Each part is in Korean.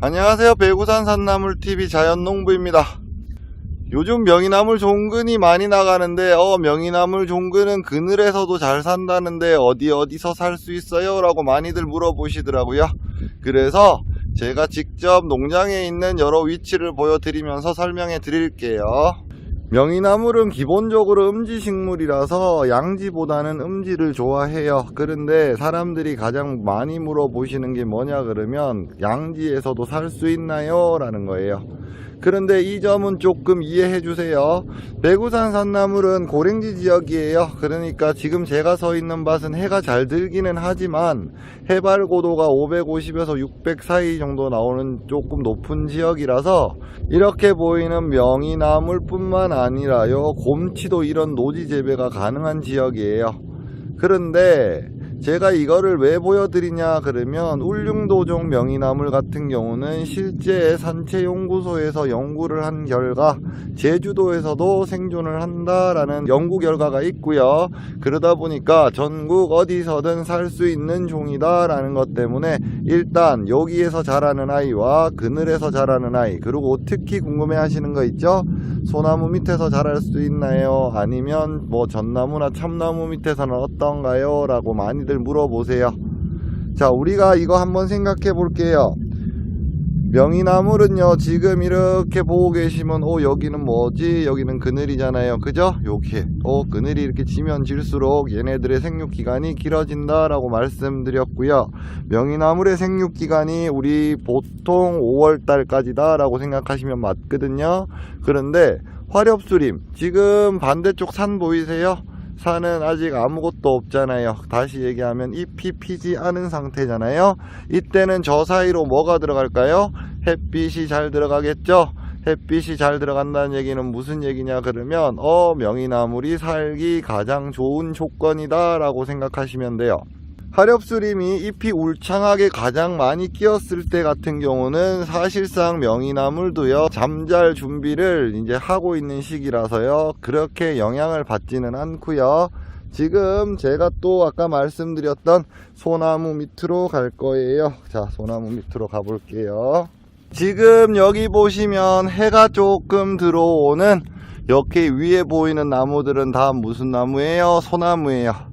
안녕하세요. 배구산 산나물TV 자연농부입니다. 요즘 명이나물 종근이 많이 나가는데, 어, 명이나물 종근은 그늘에서도 잘 산다는데, 어디 어디서 살 수 있어요? 라고 많이들 물어보시더라고요. 그래서 제가 직접 농장에 있는 여러 위치를 보여드리면서 설명해 드릴게요. 명이나물은 기본적으로 음지식물이라서 양지보다는 음지를 좋아해요. 그런데 사람들이 가장 많이 물어보시는 게 뭐냐 그러면 양지에서도 살 수 있나요? 라는 거예요. 그런데 이 점은 조금 이해해 주세요. 배구산 산나물은 고랭지 지역이에요. 그러니까 지금 제가 서 있는 밭은 해가 잘 들기는 하지만 해발 고도가 550에서 600 사이 정도 나오는 조금 높은 지역이라서 이렇게 보이는 명이나물 뿐만 아니라요 곰치도 이런 노지 재배가 가능한 지역이에요. 그런데 제가 이거를 왜 보여드리냐 그러면 울릉도종 명이나물 같은 경우는 실제 산채연구소에서 연구를 한 결과 제주도에서도 생존을 한다라는 연구 결과가 있고요. 그러다 보니까 전국 어디서든 살 수 있는 종이다 라는 것 때문에 일단 여기에서 자라는 아이와 그늘에서 자라는 아이 그리고 특히 궁금해 하시는 거 있죠? 소나무 밑에서 자랄 수 있나요? 아니면 뭐 전나무나 참나무 밑에서는 어떤가요? 라고 많이 들 물어보세요. 자 우리가 이거 한번 생각해 볼게요. 명이나물은요 지금 이렇게 보고 계시면 어 여기는 뭐지? 여기는 그늘이잖아요. 그죠? 여기 어 그늘이 이렇게 지면 질수록 얘네들의 생육기간이 길어진다 라고 말씀드렸고요. 명이나물의 생육기간이 우리 보통 5월달까지다 라고 생각하시면 맞거든요. 그런데 화렵수림 지금 반대쪽 산 보이세요 산은 아직 아무것도 없잖아요. 다시 얘기하면 잎이 피지 않은 상태잖아요. 이때는 저 사이로 뭐가 들어갈까요? 햇빛이 잘 들어가겠죠? 햇빛이 잘 들어간다는 얘기는 무슨 얘기냐 그러면 어 명이나물이 살기 가장 좋은 조건이다 라고 생각하시면 돼요. 하렵수림이 잎이 울창하게 가장 많이 끼었을 때 같은 경우는 사실상 명이나물도요 잠잘 준비를 이제 하고 있는 시기라서요. 그렇게 영향을 받지는 않고요. 지금 제가 또 아까 말씀드렸던 소나무 밑으로 갈 거예요. 자 소나무 밑으로 가볼게요. 지금 여기 보시면 해가 조금 들어오는 이렇게 위에 보이는 나무들은 다 무슨 나무예요? 소나무예요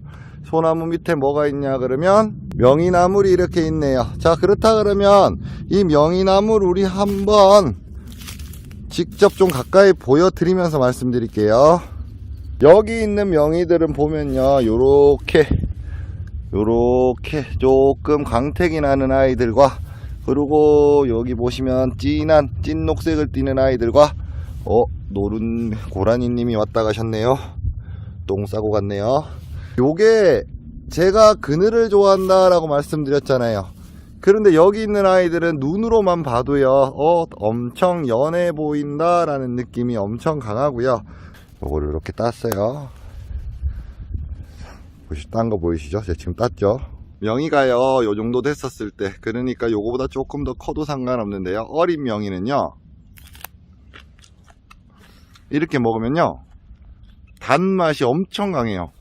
소나무 밑에 뭐가 있냐 그러면 명이나물이 이렇게 있네요. 자 그렇다 그러면 이 명이나물 우리 한번 직접 좀 가까이 보여드리면서 말씀드릴게요. 여기 있는 명이들은 보면요 요렇게 요렇게 조금 광택이 나는 아이들과 그리고 여기 보시면 진한 찐 녹색을 띠는 아이들과 어 노른 고라니님이 왔다 가셨네요. 똥 싸고 갔네요 요게 제가 그늘을 좋아한다 라고 말씀드렸잖아요. 그런데 여기 있는 아이들은 눈으로만 봐도요 어 엄청 연해 보인다 라는 느낌이 엄청 강하고요. 요거를 이렇게 땄어요. 보시 딴거 보이시죠? 제가 지금 땄죠? 명이가요. 요 정도 됐었을 때. 그러니까 요거보다 조금 더 커도 상관없는데요. 어린 명이는요 이렇게 먹으면요 단맛이 엄청 강해요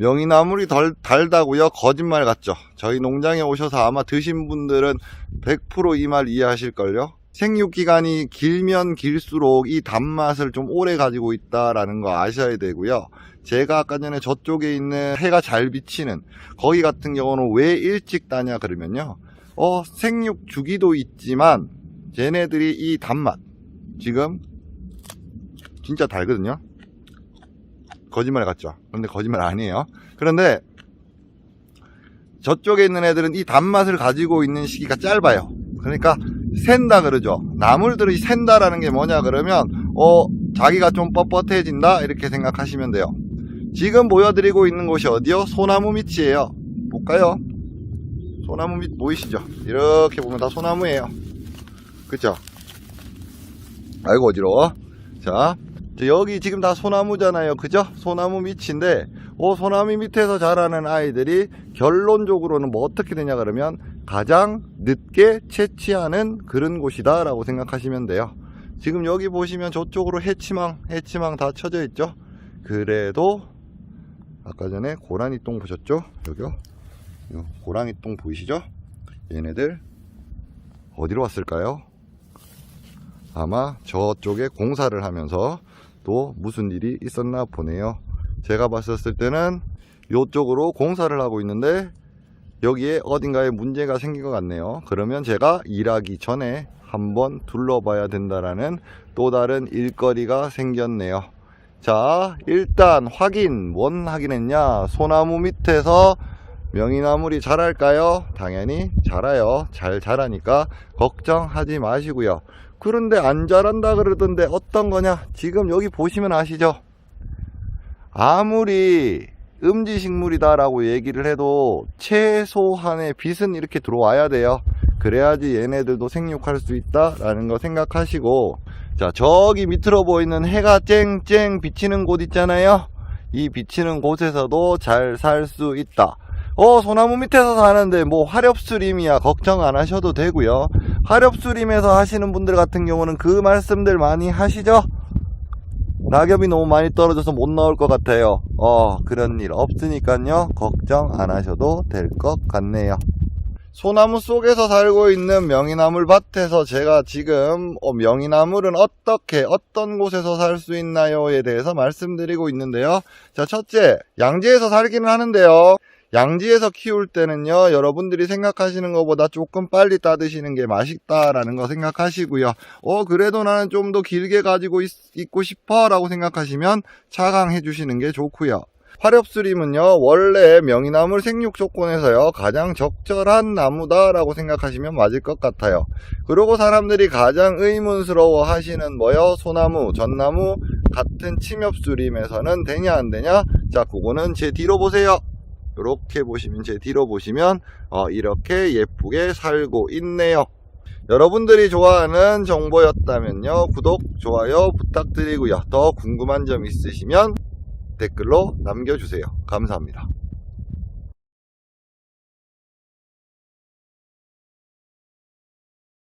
명이나물이 덜 달다고요? 거짓말 같죠? 저희 농장에 오셔서 아마 드신 분들은 100%이 말 이해하실걸요? 생육 기간이 길면 길수록 이 단맛을 좀 오래 가지고 있다라는 거 아셔야 되고요. 제가 아까 전에 저쪽에 있는 해가 잘 비치는 거기 같은 경우는 왜 일찍 따냐 그러면요. 어, 생육 주기도 있지만 쟤네들이 이 단맛 지금 진짜 달거든요. 거짓말 같죠? 그런데 거짓말 아니에요. 그런데 저쪽에 있는 애들은 이 단맛을 가지고 있는 시기가 짧아요. 그러니까 샌다 그러죠. 나물들이 샌다라는 게 뭐냐 그러면 어 자기가 좀 뻣뻣해진다 이렇게 생각하시면 돼요. 지금 보여드리고 있는 곳이 어디요? 소나무 밑이에요. 볼까요? 소나무 밑 보이시죠? 이렇게 보면 다 소나무예요. 그쵸? 아이고 어지러워. 자, 저 여기 지금 다 소나무잖아요. 그죠? 소나무 밑인데, 어, 소나무 밑에서 자라는 아이들이 결론적으로는 뭐 어떻게 되냐 그러면 가장 늦게 채취하는 그런 곳이다 라고 생각하시면 돼요. 지금 여기 보시면 저쪽으로 해치망, 해치망 다 쳐져 있죠? 그래도 아까 전에 고라니 똥 보셨죠? 여기요. 요 고라니 똥 보이시죠? 얘네들 어디로 왔을까요? 아마 저쪽에 공사를 하면서 또 무슨 일이 있었나 보네요. 제가 봤었을 때는 이쪽으로 공사를 하고 있는데 여기에 어딘가에 문제가 생긴 것 같네요. 그러면 제가 일하기 전에 한번 둘러봐야 된다라는 또 다른 일거리가 생겼네요. 자, 일단 확인. 뭔 확인했냐? 소나무 밑에서 명이나물이 자랄까요? 당연히 자라요. 잘 자라니까 걱정하지 마시고요. 그런데 안 자란다 그러던데 어떤 거냐? 지금 여기 보시면 아시죠? 아무리 음지식물이다 라고 얘기를 해도 최소한의 빛은 이렇게 들어와야 돼요. 그래야지 얘네들도 생육할 수 있다 라는 거 생각하시고 자 저기 밑으로 보이는 해가 쨍쨍 비치는 곳 있잖아요. 이 비치는 곳에서도 잘 살 수 있다. 어 소나무 밑에서 사는데 뭐 화렵수림이야 걱정 안 하셔도 되고요. 화렵수림에서 하시는 분들 같은 경우는 그 말씀들 많이 하시죠? 낙엽이 너무 많이 떨어져서 못 나올 것 같아요. 어, 그런 일 없으니까요. 걱정 안 하셔도 될 것 같네요. 소나무 속에서 살고 있는 명이나물 밭에서 제가 지금 어, 명이나물은 어떻게 어떤 곳에서 살 수 있나요에 대해서 말씀드리고 있는데요. 자, 첫째, 양지에서 살기는 하는데요. 양지에서 키울 때는요, 여러분들이 생각하시는 것보다 조금 빨리 따드시는 게 맛있다라는 거 생각하시고요. 어, 그래도 나는 좀 더 길게 가지고 있, 고 싶어 라고 생각하시면 차강해 주시는 게 좋고요. 화렵수림은요, 원래 명이나물 생육 조건에서요, 가장 적절한 나무다라고 생각하시면 맞을 것 같아요. 그리고 사람들이 가장 의문스러워 하시는 뭐요? 소나무, 전나무, 같은 침엽수림에서는 되냐, 안 되냐? 자, 그거는 제 뒤로 보세요. 이렇게 보시면 제 뒤로 보시면 어, 이렇게 예쁘게 살고 있네요. 여러분들이 좋아하는 정보였다면요 구독 좋아요 부탁드리고요. 더 궁금한 점 있으시면 댓글로 남겨주세요. 감사합니다